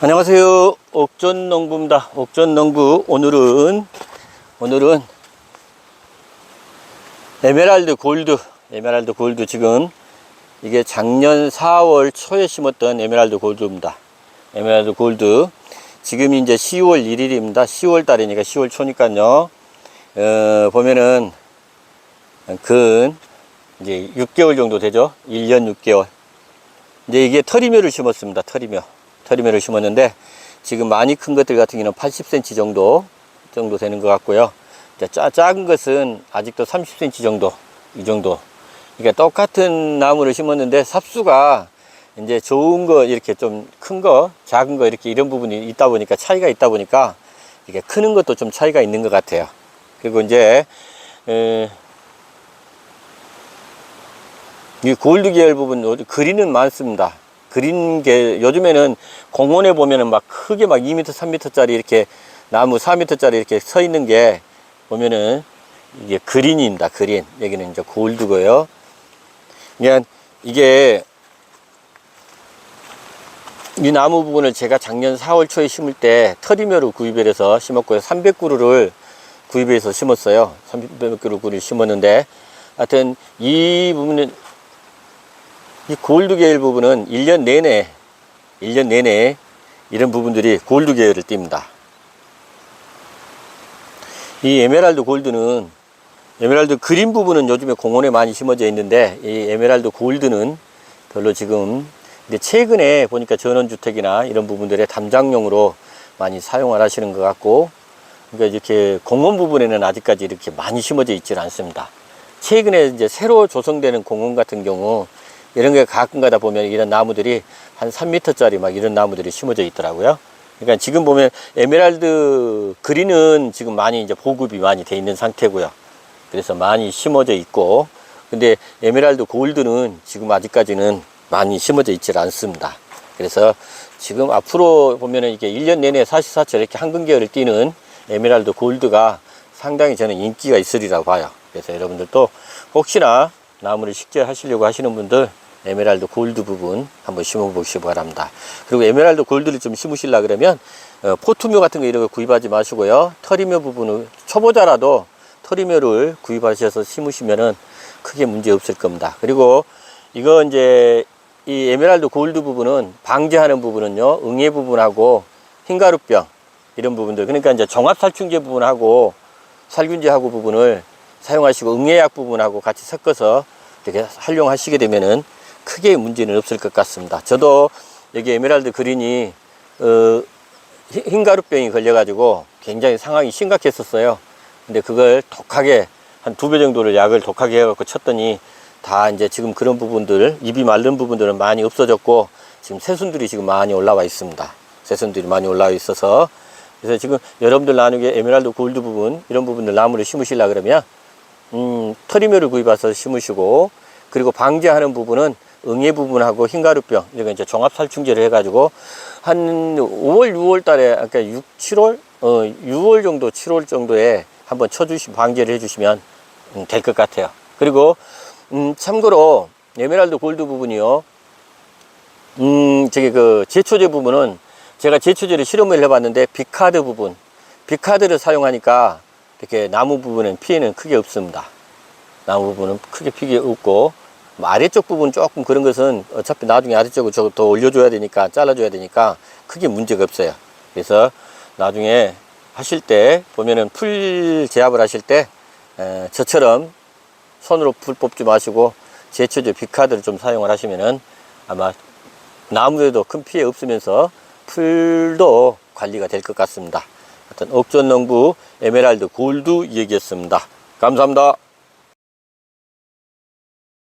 안녕하세요. 옥전농부입니다. 옥전농부 오늘은 오늘은 에메랄드 골드 에메랄드 골드 지금 이게 작년 4월 초에 심었던 에메랄드 골드입니다. 에메랄드 골드 지금 이제 10월 1일입니다. 10월 달이니까 10월 초니까요. 어, 보면은 근 이제 6개월 정도 되죠. 1년 6개월. 이제 이게 터리묘를 심었습니다. 터리묘. 터리묘를 심었는데 지금 많이 큰 것들 같은 경우는 80cm 정도 정도 되는 것 같고요. 짜, 작은 것은 아직도 30cm 정도 이 정도. 그러니까 똑같은 나무를 심었는데 삽수가 이제 좋은 거 이렇게 좀 큰 거, 작은 거 이렇게 이런 부분이 있다 보니까 차이가 있다 보니까 이게 크는 것도 좀 차이가 있는 것 같아요. 그리고 이제 에, 이 골드 계열 부분 어디 그린은 많습니다. 그린 게 요즘에는 공원에 보면은 막 크게 막 2m, 3m짜리 이렇게 나무 4m짜리 이렇게 서 있는 게 보면은 이게 그린입니다. 그린 여기는 이제 골드고요. 그냥 이게 이 나무 부분을 제가 작년 4월 초에 심을 때 터리묘로 구입을 해서 심었고요. 300그루를 구입해서 심었어요. 300그루를 심었는데 하여튼 이 부분은 이 골드 계열 부분은 1년 내내 1년 내내 이런 부분들이 골드 계열을 띱니다. 이 에메랄드 골드는 에메랄드 그린 부분은 요즘에 공원에 많이 심어져 있는데 이 에메랄드 골드는 별로 지금 근데 최근에 보니까 전원주택이나 이런 부분들의 담장용으로 많이 사용을 하시는 것 같고 그러니까 이렇게 공원 부분에는 아직까지 이렇게 많이 심어져 있지는 않습니다. 최근에 이제 새로 조성되는 공원 같은 경우 이런 게 가끔 가다 보면 이런 나무들이 한 3m짜리 막 이런 나무들이 심어져 있더라고요. 그러니까 지금 보면 에메랄드 그린은 지금 많이 이제 보급이 많이 돼 있는 상태고요. 그래서 많이 심어져 있고 근데 에메랄드 골드는 지금 아직까지는 많이 심어져 있질 않습니다. 그래서 지금 앞으로 보면은 이게 1년 내내 사시사철 이렇게 황금 계열을 띠는 에메랄드 골드가 상당히 저는 인기가 있으리라고 봐요. 그래서 여러분들도 혹시나 나무를 식재하시려고 하시는 분들 에메랄드 골드 부분 한번 심어 보시기 바랍니다. 그리고 에메랄드 골드를 좀 심으시려 그러면 어, 포트묘 같은 거 이런 거 구입하지 마시고요. 터리묘 부분을 초보자라도 터리묘를 구입하셔서 심으시면은 크게 문제 없을 겁니다. 그리고 이거 이제 이 에메랄드 골드 부분은 방제하는 부분은요. 응애 부분하고 흰가루병 이런 부분들 그러니까 이제 종합살충제 부분하고 살균제하고 부분을 사용하시고 응애약 부분하고 같이 섞어서 이렇게 활용하시게 되면은 크게 문제는 없을 것 같습니다. 저도 여기 에메랄드 그린이 어, 흰- 흰가루병이 걸려가지고 굉장히 상황이 심각했었어요. 근데 그걸 독하게 한 두 배 정도를 약을 독하게 해갖고 쳤더니 다 이제 지금 그런 부분들 입이 마른 부분들은 많이 없어졌고 지금 새순들이 지금 많이 올라와 있습니다. 새순들이 많이 올라와 있어서 그래서 지금 여러분들 나누게 에메랄드 골드 부분 이런 부분들 나무를 심으시려 그러면 음, 터리묘를 구입해서 심으시고 그리고 방제하는 부분은 응애 부분하고 흰가루병 이거 이제 종합 살충제를 해가지고 한 5월 6월 달에 아까 6, 7월 어 6월 정도 7월 정도에 한번 쳐주시 방제를 해주시면 음, 될것 같아요. 그리고 음, 참고로 에메랄드 골드 부분이요. 음, 저기 그 제초제 부분은 제가 제초제를 실험을 해봤는데 비카드 부분, 비카드를 사용하니까 이렇게 나무 부분은 피해는 크게 없습니다. 나무 부분은 크게 피해 없고 뭐 아래쪽 부분 조금 그런 것은 어차피 나중에 아래쪽을 더 올려줘야 되니까 잘라줘야 되니까 크게 문제가 없어요. 그래서 나중에 하실 때 보면은 풀 제압을 하실 때 에, 저처럼 손으로 풀 뽑지 마시고 제초제 비카드를 좀 사용을 하시면은 아마 나무에도 큰 피해 없으면서 풀도 관리가 될 것 같습니다. 하여튼 옥전농부 에메랄드 골드 얘기였습니다. 감사합니다.